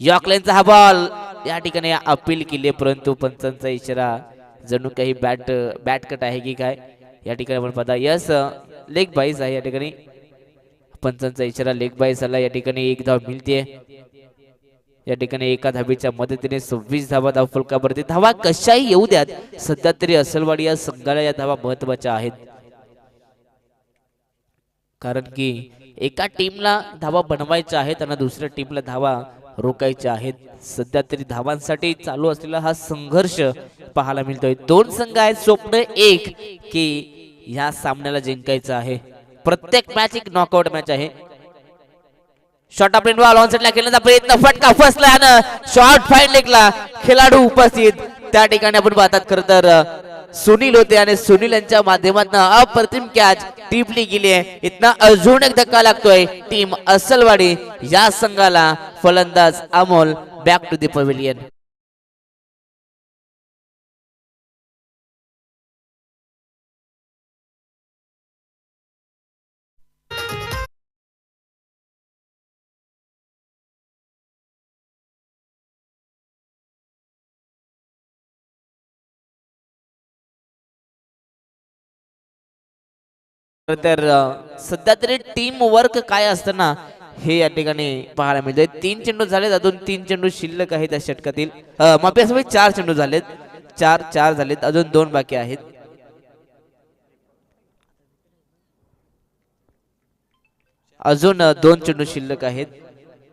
यॉकलेनचा हा बॉल या ठिकाणी अपील केली परंतु पंचांचा इशारा. जणू काही बॅट बॅट कट आहे की काय? या ठिकाणी आपण पाहता यस लेग बाईस आहे या ठिकाणी. पंचांचा इशारा लेग बाईस आला. या ठिकाणी एक धाव मिळते या ठिकाणी एका धाबीच्या मदतीने सव्वीस धावा धाव फलकावरती धावा कशाही येऊ द्यात. सध्या तरी असलवाडी या संघाला या धावा महत्त्वाच्या आहेत. कारण की एका टीमला धावा बनवायच्या आहेत आणि दुसऱ्या टीमला धावा रोकायच्या आहेत. सध्या तरी धावांसाठी चालू असलेला हा संघर्ष पाहायला मिळतोय. दोन संघ आहेत स्वप्न एक की ह्या सामन्याला जिंकायचं आहे. प्रत्येक मॅच एक नॉकआउट मॅच आहे. शॉर्ट ऑफ बॉल ऑन ला खेळण्याचा प्रयत्न फटका फसला शॉर्ट फाईन लेगला खेळाडू उपस्थित. त्या ठिकाणी आपण पाहतात खर तर सुनील होते आणि सुनील यांच्या माध्यमातून अप्रतिम कॅच टिपली गेली आहे. इथनं अजून एक धक्का लागतोय. टीम असलवाडी या संघाला फलंदाज Amol back to the pavilion तर सध्या तरी टीम वर्क काय असतं ना हे या ठिकाणी पाहायला मिळतंय. तीन चेंडू झालेत अजून तीन चेंडू शिल्लक आहेत त्या षटकातील. माफी चार चेंडू झालेत. चार चार झालेत अजून दोन बाकी आहेत. अजून दोन चेंडू शिल्लक आहेत.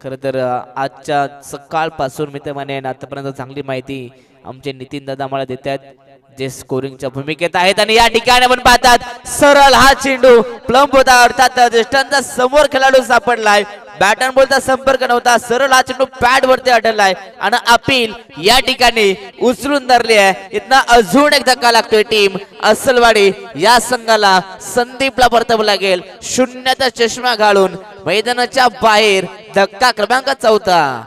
खर तर आजच्या सकाळपासून मित्रमाने आतापर्यंत चांगली माहिती आमचे नितीन दादा आम्हाला देत आहेत जे स्कोरिंगच्या भूमिकेत आहेत आणि या ठिकाणी आपण पाहतात सरळ हा चेंडू प्लंब होता अर्थात ज्येष्ठांचा समोर खेळाडू सापडलाय. बॅटन बोलता बॉलचा संपर्क नव्हता सरळ हा चेंडू पॅड वरती अडलाय आणि अपील या ठिकाणी उचलून धरली आहे. इथनं अजून एक धक्का लागतोय टीम असलवाडी या संघाला संदीपला परतावं लागेल. शून्याचा चष्मा घालून मैदानाच्या बाहेर धक्का क्रमांक चौथा.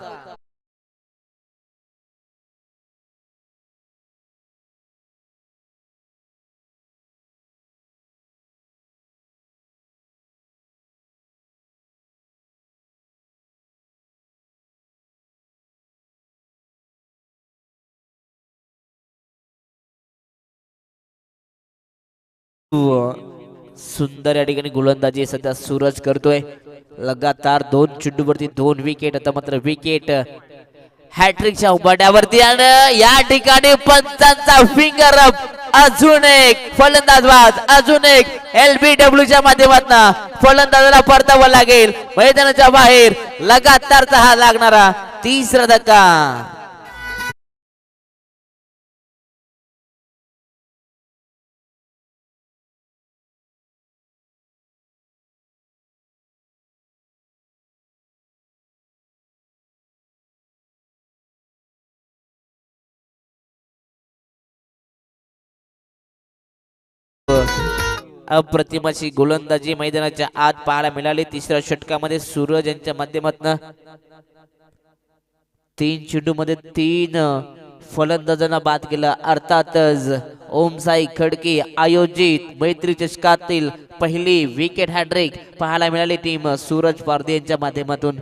सुंदर या ठिकाणी गोलंदाजी सध्या सूरज करतोय. लगातार दोन चेंडूवरती दोन विकेट आता मात्र विकेट हॅट्रिकच्या उभाट्यावरती आणि या ठिकाणी पंचांचा फिंगर अजून एक फलंदाजबाज अजून एक एलबीडब्ल्यू च्या माध्यमातून फलंदाजाला परतावं लागेल. मैदानाच्या बाहेर लगातारचा हा लागणारा तिसरा धक्का. अप्रतिम अशी गोलंदाजी मैदानाच्या आत पाहायला मिळाली. तिसऱ्या षटकामध्ये सूरज यांच्या माध्यमातून तीन चेंडू मध्ये तीन फलंदाजांना बाद केला. अर्थातच ओमसाई खडके आयोजित मैत्री चषकातील पहिली विकेट हॅड्रिक पाहायला मिळाली टीम सूरज पारदे यांच्या माध्यमातून.